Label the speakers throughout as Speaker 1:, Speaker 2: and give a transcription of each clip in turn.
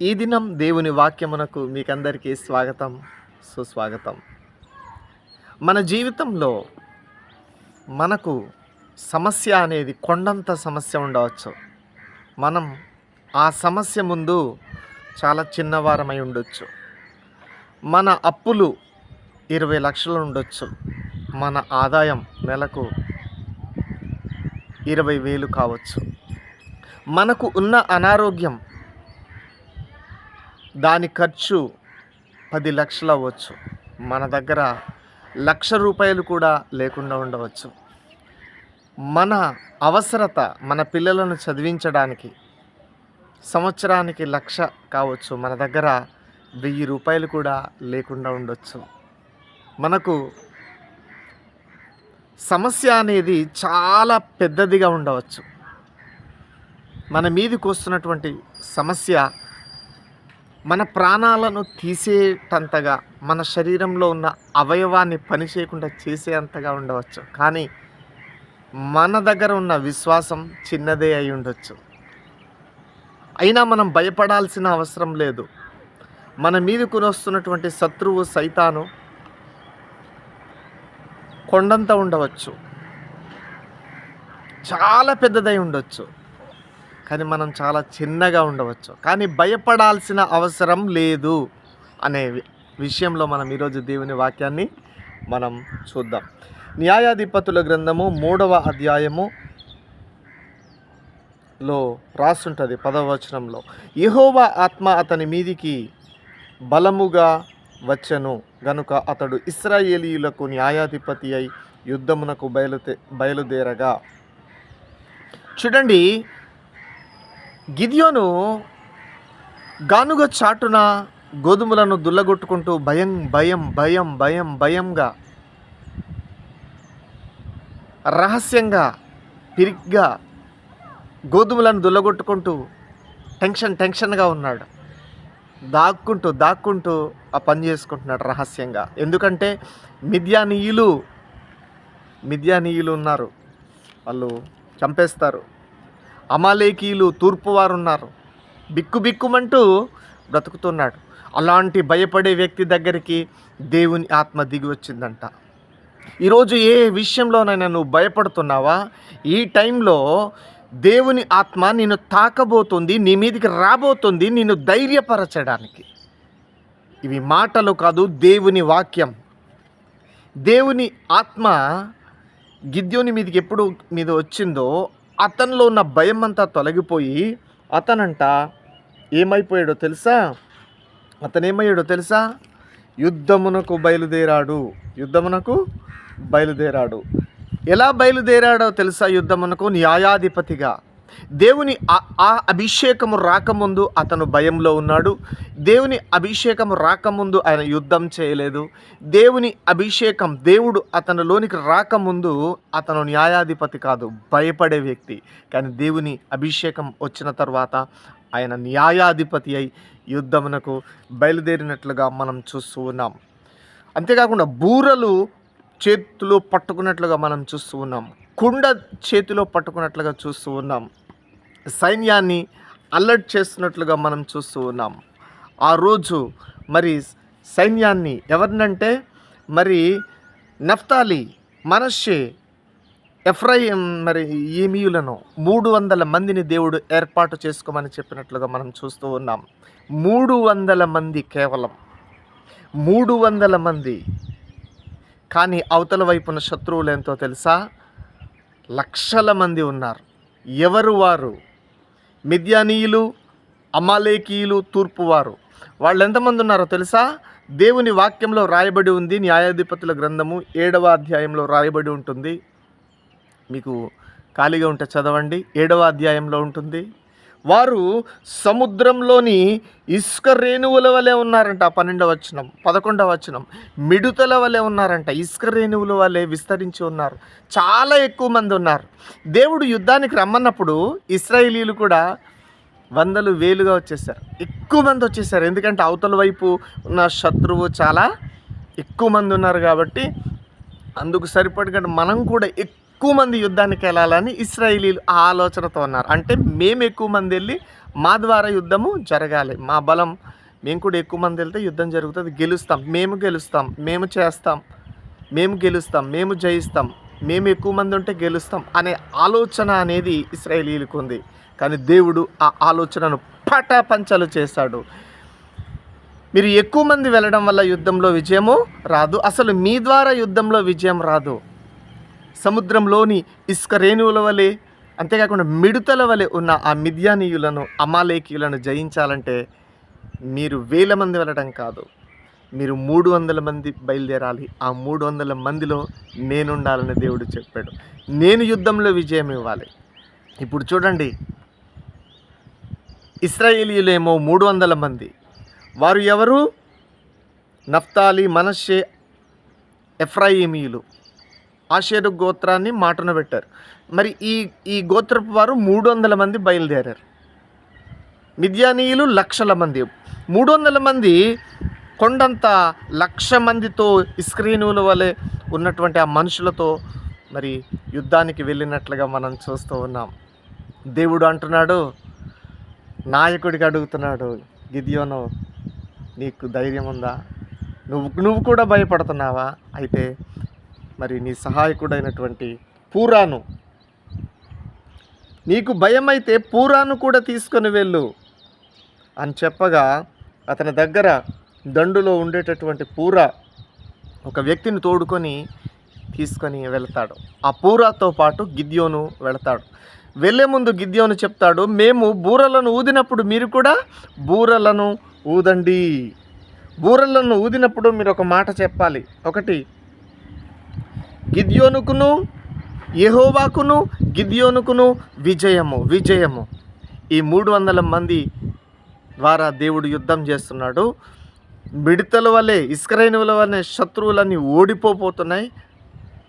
Speaker 1: ఈ దినం దేవుని వాక్యమునకు మీకందరికీ స్వాగతం సుస్వాగతం. మన జీవితంలో మనకు సమస్య అనేది కొండంత సమస్య ఉండవచ్చు. మనం ఆ సమస్య ముందు చాలా చిన్నవారమై ఉండొచ్చు. మన అప్పులు ఇరవై లక్షలు ఉండొచ్చు. మన ఆదాయం నెలకు ఇరవై వేలు కావచ్చు. మనకు ఉన్న అనారోగ్యం దాని ఖర్చు పది లక్షలు అవ్వచ్చు. మన దగ్గర లక్ష రూపాయలు కూడా లేకుండా ఉండవచ్చు. మన అవసరత మన పిల్లలను చదివించడానికి సంవత్సరానికి లక్ష కావచ్చు. మన దగ్గర వెయ్యి రూపాయలు కూడా లేకుండా ఉండొచ్చు. మనకు సమస్య అనేది చాలా పెద్దదిగా ఉండవచ్చు. మన మీదకి వస్తున్నటువంటి సమస్య మన ప్రాణాలను తీసేటంతగా మన శరీరంలో ఉన్న అవయవాన్ని పని చేయకుండా చేసేంతగా ఉండవచ్చు. కానీ మన దగ్గర ఉన్న విశ్వాసం చిన్నదే అయి ఉండొచ్చు. అయినా మనం భయపడాల్సిన అవసరం లేదు. మన మీదకు వస్తున్నటువంటి శత్రువు సైతాను కొండంత ఉండవచ్చు. చాలా పెద్దదై ఉండొచ్చు. కానీ మనం చాలా చిన్నగా ఉండవచ్చు. కానీ భయపడాల్సిన అవసరం లేదు అనే వి- విషయంలో మనం ఈరోజు దేవుని వాక్యాన్ని మనం చూద్దాం. న్యాయాధిపతుల గ్రంథము మూడవ అధ్యాయము లో రాసుంటుంది పదవచనంలో యహోవా ఆత్మ అతని మీదికి బలముగా వచ్చెను. గనుక అతడు ఇస్రాయేలీయులకు న్యాయాధిపతి అయి యుద్ధమునకు బయలుదే బయలుదేరగా. చూడండి గిద్యోను గానుగ చాటున గోధుమలను దుల్లగొట్టుకుంటూ భయం భయం భయం భయం భయంగా రహస్యంగా పిరిగ్గా గోధుమలను దుల్లగొట్టుకుంటూ టెన్షన్ టెన్షన్గా ఉన్నాడు. దాక్కుంటూ దాక్కుంటూ ఆ పని చేసుకుంటున్నాడు రహస్యంగా. ఎందుకంటే మిథ్యానీయులు మిథ్యానీయులు ఉన్నారు. వాళ్ళు చంపేస్తారు. అమాలేకీయులు తూర్పువారు ఉన్నారు బిక్కుబిక్కుమంటూ బ్రతుకుతున్నాడు. అలాంటి భయపడే వ్యక్తి దగ్గరికి దేవుని ఆత్మ దిగి వచ్చిందంట. ఈరోజు ఏ విషయంలోనైనా నువ్వు భయపడుతున్నావా? ఈ టైంలో దేవుని ఆత్మ నిన్ను తాకబోతుంది నీ మీదకి రాబోతుంది నిన్ను ధైర్యపరచడానికి. ఇవి మాటలు కాదు దేవుని వాక్యం. దేవుని ఆత్మ గిద్యోని మీదకి ఎప్పుడు మీద వచ్చిందో అతనిలో ఉన్న భయం అంతా తొలగిపోయి అతనంట ఏమైపోయాడో తెలుసా? అతను ఏమయ్యాడో తెలుసా? యుద్ధమునకు బయలుదేరాడు. యుద్ధమునకు బయలుదేరాడు. ఎలా బయలుదేరాడో తెలుసా యుద్ధమునకు? న్యాయాధిపతిగా. దేవుని ఆ- ఆ అభిషేకము రాకముందు అతను భయంలో ఉన్నాడు. దేవుని అభిషేకము రాకముందు ఆయన యుద్ధం చేయలేదు. దేవుని అభిషేకం దేవుడు అతనిలోనికి రాకముందు అతను న్యాయాధిపతి కాదు భయపడే వ్యక్తి. కానీ దేవుని అభిషేకం వచ్చిన తర్వాత ఆయన న్యాయాధిపతి అయి యుద్ధమునకు బయలుదేరినట్లుగా మనం చూస్తూ ఉన్నాం. అంతేకాకుండా బూరలు చేతిలో పట్టుకున్నట్లుగా మనం చూస్తూ ఉన్నాం. కుండ చేతిలో పట్టుకున్నట్లుగా చూస్తూ ఉన్నాం. సైన్యాన్ని అలర్ట్ చేస్తున్నట్లుగా మనం చూస్తూ ఉన్నాం. ఆ రోజు మరి సైన్యాన్ని ఎవరినంటే మరి నఫ్తాలి మనషే ఎఫ్రై మరి ఏమీయులను మూడు వందల మందిని దేవుడు ఏర్పాటు చేసుకోమని చెప్పినట్లుగా మనం చూస్తూ ఉన్నాం. మూడు వందల మంది కేవలం. మూడు వందల మంది. కానీ అవతల వైపున శత్రువులు ఎంతో తెలుసా? లక్షల మంది ఉన్నారు. ఎవరు వారు? మిద్యానీయులు అమాలేకీయులు తూర్పువారు వాళ్ళు ఎంతమంది ఉన్నారో తెలుసా? దేవుని వాక్యంలో రాయబడి ఉంది న్యాయాధిపతుల గ్రంథము ఏడవ అధ్యాయంలో రాయబడి ఉంటుంది. మీకు ఖాళీగా ఉంటే చదవండి. ఏడవ అధ్యాయంలో ఉంటుంది. వారు సముద్రంలోని ఇసుక రేణువుల వలె ఉన్నారంట పన్నెండవ వచనం పదకొండవ వచనం. మిడుతల వలె ఉన్నారంట ఇసుక రేణువుల వలె విస్తరించి ఉన్నారు. చాలా ఎక్కువ మంది ఉన్నారు. దేవుడు యుద్ధానికి రమ్మన్నప్పుడు ఇస్రాయేలీలు కూడా వందలు వేలుగా వచ్చేసారు ఎక్కువ మంది వచ్చేసారు ఎందుకంటే అవతల వైపు ఉన్న శత్రువు చాలా ఎక్కువ మంది ఉన్నారు కాబట్టి అందుకు సరిపడగా మనం కూడా ఎక్కువ ఎక్కువ మంది యుద్ధానికి వెళ్ళాలని ఇస్రాయిలీలు ఆ ఆలోచనతో ఉన్నారు. అంటే మేము ఎక్కువ మంది వెళ్ళి మా ద్వారా యుద్ధము జరగాలి. మా బలం మేము కూడా ఎక్కువ మంది వెళ్తే యుద్ధం జరుగుతుంది. గెలుస్తాం. మేము గెలుస్తాం. మేము చేస్తాం. మేము గెలుస్తాం. మేము జయిస్తాం. మేము ఎక్కువ మంది ఉంటే గెలుస్తాం అనే ఆలోచన అనేది ఇస్రాయేలీలకు ఉంది. కానీ దేవుడు ఆ ఆలోచనను పటాపంచలు చేశాడు. మీరు ఎక్కువ మంది వెళ్ళడం వల్ల యుద్ధంలో విజయము రాదు. అసలు మీ ద్వారా యుద్ధంలో విజయం రాదు. సముద్రంలోని ఇసుక రేణువుల వలె అంతేకాకుండా మిడతల వలె ఉన్న ఆ మిథ్యానీయులను అమాలేకీయులను జయించాలంటే మీరు వేల మంది వెళ్ళడం కాదు. మీరు మూడు వందల మంది బయలుదేరాలి. ఆ మూడు వందల మందిలో నేనుండాలని దేవుడు చెప్పాడు. నేను యుద్ధంలో విజయం ఇవ్వాలి. ఇప్పుడు చూడండి. ఇస్రాయేలీయులేమో మూడు వందల మంది. వారు ఎవరు? నఫ్తాలి మనషే ఎఫ్రాయిమీయులు. ఆషేరు గోత్రాన్ని మాటన పెట్టారు. మరి ఈ ఈ గోత్రపు వారు మూడు వందల మంది బయలుదేరారు. మిద్యానీయులు లక్షల మంది. మూడు వందల మంది కొండంత లక్ష మందితో ఇస్క్రీనుల వలె ఉన్నటువంటి ఆ మనుషులతో మరి యుద్ధానికి వెళ్ళినట్లుగా మనం చూస్తూ ఉన్నాం. దేవుడు అంటున్నాడు నాయకుడికి అడుగుతున్నాడు గిదియోను నీకు ధైర్యం ఉందా? నువ్వు నువ్వు కూడా భయపడుతున్నావా? అయితే మరి నీ సహాయకుడైనటువంటి పూరాను. నీకు భయమైతే పూరాను కూడా తీసుకొని వెళ్ళు అని చెప్పగా అతని దగ్గర దండులో ఉండేటటువంటి పూర ఒక వ్యక్తిని తోడుకొని తీసుకొని వెళ్తాడు. ఆ పూరాతో పాటు గిద్యోను వెళతాడు. వెళ్ళే ముందు గిద్యోను చెప్తాడు మేము బూరలను ఊదినప్పుడు మీరు కూడా బూరలను ఊదండి. బూరలను ఊదినప్పుడు మీరు ఒక మాట చెప్పాలి. ఒకటి గిద్యోనుకును యహోవాకును గిద్యోనుకును విజయము విజయము. ఈ మూడు వందల మంది ద్వారా దేవుడు యుద్ధం చేస్తున్నాడు. మిడతల వలె ఇస్కరైనవుల వలె శత్రువులన్నీ ఓడిపోతున్నాయి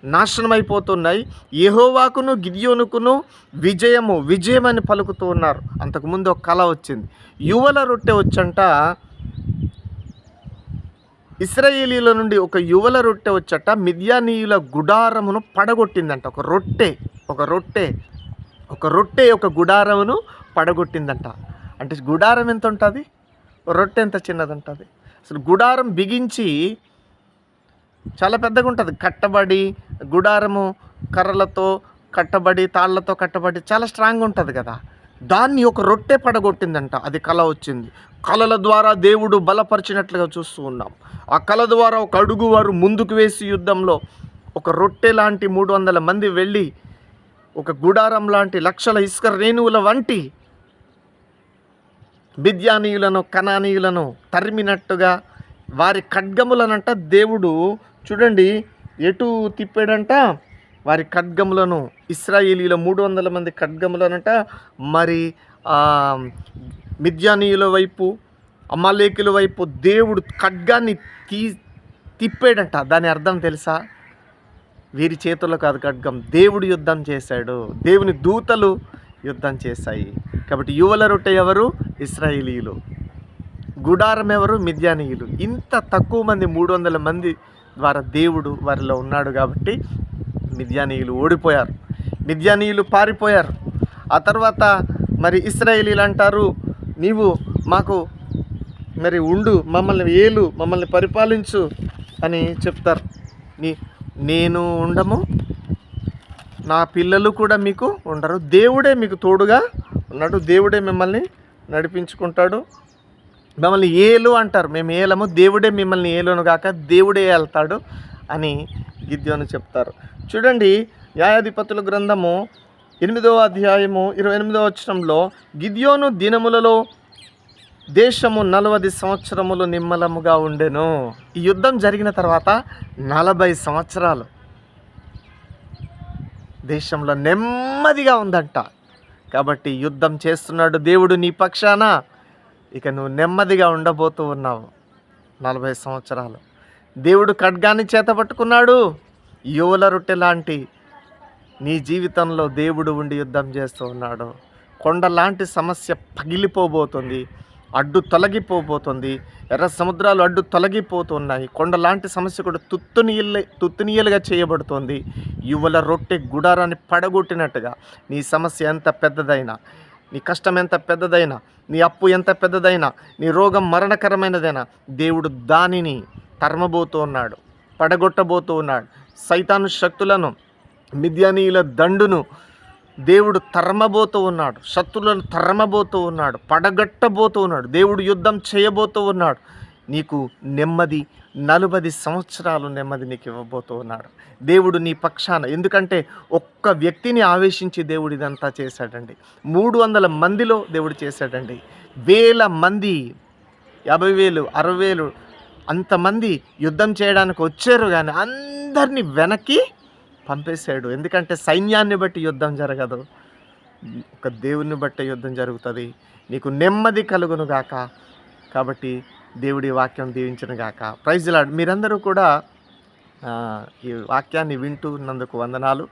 Speaker 1: నాశనమైపోతున్నాయి. యహోవాకును గిద్యోనుకును విజయము విజయమని పలుకుతూ ఉన్నారు. అంతకుముందు ఒక కళ వచ్చింది. యువల రొట్టె వచ్చంట ఇస్రాయేలీల నుండి ఒక యువల రొట్టె వచ్చట మిద్యానీయుల గుడారమును పడగొట్టిందంట. ఒక రొట్టె ఒక రొట్టె ఒక రొట్టె ఒక గుడారమును పడగొట్టిందంట. అంటే గుడారం ఎంత ఉంటుంది రొట్టె ఎంత చిన్నది ఉంటుంది అసలు గుడారం బిగించి చాలా పెద్దగా ఉంటుంది కట్టబడి గుడారము కర్రలతో కట్టబడి తాళ్ళతో కట్టబడి చాలా స్ట్రాంగ్ ఉంటుంది కదా. దాన్ని ఒక రొట్టె పడగొట్టిందంట. అది కళ వచ్చింది. కళల ద్వారా దేవుడు బలపరిచినట్లుగా చూస్తూ ఉన్నాం. ఆ కళ ద్వారా ఒక అడుగు వారు ముందుకు వేసి యుద్ధంలో ఒక రొట్టె లాంటి మూడు వందల మంది వెళ్ళి ఒక గుడారం లాంటి లక్షల ఇసుక రేణువుల వంటి బిద్యానీయులను కణానీయులను తరిమినట్టుగా వారి ఖడ్గములనంట దేవుడు. చూడండి ఎటు తిప్పాడంట? వారి ఖడ్గములను ఇస్రాయేలీలో మూడు వందల మంది ఖడ్గములనంట. మరి ఆ, మిద్యానీయుల వైపు అమాలేకుల వైపు దేవుడు ఖడ్గాన్ని తీ తిప్పాడంట. దాని అర్థం తెలుసా? వీరి చేతుల్లో కాదు ఖడ్గం. దేవుడు యుద్ధం చేశాడు. దేవుని దూతలు యుద్ధం చేశాయి. కాబట్టి యువల రొట్టె ఎవరు? ఇస్రాయేలీలు గుడారం ఎవరు? మిద్యానీయులు. ఇంత తక్కువ మంది మూడు వందల మంది ద్వారా దేవుడు వారిలో ఉన్నాడు కాబట్టి మిద్యానీయులు ఓడిపోయారు మిద్యానీయులు పారిపోయారు. ఆ తర్వాత మరి ఇస్రాయేలీలు అంటారు నీవు మాకు మరి ఉండు మమ్మల్ని ఏలు మమ్మల్ని పరిపాలించు అని చెప్తారు. నీ నేను ఉండము నా పిల్లలు కూడా మీకు ఉండరు. దేవుడే మీకు తోడుగా ఉన్నాడు. దేవుడే మిమ్మల్ని నడిపించుకుంటాడు. మిమ్మల్ని ఏలు అంటారు. మేము ఏలము. దేవుడే మిమ్మల్ని ఏలును కాక దేవుడే వెళ్తాడు అని గిద్యోను చెప్తారు. చూడండి న్యాయాధిపతుల గ్రంథము ఎనిమిదవ అధ్యాయము ఇరవై ఎనిమిదవ వచనంలో గిద్యోను దినములలో దేశము నలభై సంవత్సరములు నిమ్మలముగా ఉండెను. ఈ యుద్ధం జరిగిన తర్వాత నలభై సంవత్సరాలు దేశంలో నెమ్మదిగా ఉందంట. కాబట్టి యుద్ధం చేస్తున్నాడు దేవుడు నీ పక్షాన. ఇక నువ్వు నెమ్మదిగా ఉండబోతూ ఉన్నావు. నలభై సంవత్సరాలు. దేవుడు ఖడ్గాన్ని చేతపట్టుకున్నాడు. యువల రొట్టె లాంటి నీ జీవితంలో దేవుడు ఉండి యుద్ధం చేస్తూ ఉన్నాడు. కొండ లాంటి సమస్య పగిలిపోబోతుంది అడ్డు తొలగిపోబోతుంది ఎర్ర సముద్రాలు అడ్డు తొలగిపోతున్నాయి. కొండలాంటి సమస్య కూడా తుత్తునీయలే తుత్తునీయలుగా చేయబడుతోంది. యువల రొట్టె గుడారాన్ని పడగొట్టినట్టుగా నీ సమస్య ఎంత పెద్దదైనా నీ కష్టం ఎంత పెద్దదైనా నీ అప్పు ఎంత పెద్దదైనా నీ రోగం మరణకరమైనదైనా దేవుడు దానిని తరమబోతూ ఉన్నాడు పడగొట్టబోతూ ఉన్నాడు. సైతాను శక్తులను మిద్యానీయుల దండును దేవుడు తరమబోతూ ఉన్నాడు. శత్రులను తరమబోతూ ఉన్నాడు. పడగట్టబోతూ ఉన్నాడు. దేవుడు యుద్ధం చేయబోతూ ఉన్నాడు. నీకు నెమ్మది నలభై సంవత్సరాలు నెమ్మది నీకు ఇవ్వబోతూ ఉన్నాడు. దేవుడు నీ పక్షాన. ఎందుకంటే ఒక్క వ్యక్తిని ఆవేశించి దేవుడు ఇదంతా చేశాడండి. మూడు వందల మందిలో దేవుడు చేశాడండి. వేల మంది యాభై వేలు అరవై వేలు అంతమంది యుద్ధం చేయడానికి వచ్చారు కానీ అందరినీ వెనక్కి పంపేశాడు. ఎందుకంటే సైన్యాన్ని బట్టి యుద్ధం జరగదు. ఒక దేవుని బట్టి యుద్ధం జరుగుతుంది. నీకు నెమ్మది కలుగును గాక. కాబట్టి దేవుడి వాక్యం దీవించను గాక. ప్రైజ్ లాడ్ మీరందరూ కూడా ఈ వాక్యాన్ని వింటున్నందుకు వందనాలు.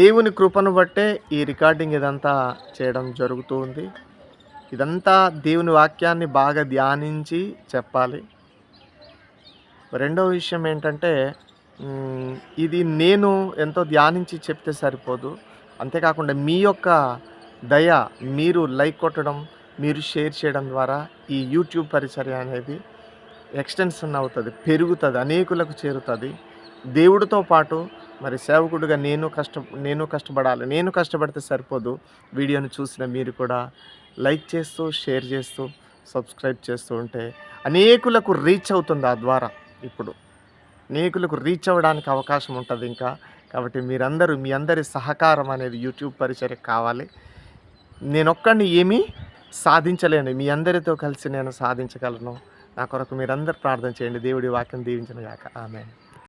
Speaker 1: దేవుని కృపను బట్టే ఈ రికార్డింగ్ ఇదంతా చేయడం జరుగుతూ ఉంది. ఇదంతా దేవుని వాక్యాన్ని బాగా ధ్యానించి చెప్పాలి. రెండవ విషయం ఏంటంటే ఇది నేను ఎంతో ధ్యానించి చెప్తే సరిపోదు. అంతేకాకుండా మీ యొక్క దయ మీరు లైక్ కొట్టడం మీరు షేర్ చేయడం ద్వారా ఈ యూట్యూబ్ పరిచర్య అనేది ఎక్స్టెన్షన్ అవుతుంది పెరుగుతుంది అనేకులకు చేరుతుంది. దేవుడితో పాటు మరి సేవకుడిగా నేను కష్ట నేను కష్టపడాలి నేను కష్టపడితే సరిపోదు. వీడియోని చూసిన మీరు కూడా లైక్ చేస్తూ షేర్ చేస్తూ సబ్స్క్రైబ్ చేస్తూ ఉంటే అనేకులకు రీచ్ అవుతుంది ఆ ద్వారా. ఇప్పుడు అనేకులకు రీచ్ అవ్వడానికి అవకాశం ఉంటుంది ఇంకా. కాబట్టి మీరందరూ మీ అందరి సహకారం అనేది యూట్యూబ్ పరిచర్య కావాలి. నేను ఒక్కడిని ఏమీ సాధించలేను. మీ అందరితో కలిసి నేను సాధించగలను. నా కొరకు మీరందరూ ప్రార్థన చేయండి. దేవుడి వాక్యం దీవించిన గాక. ఆమె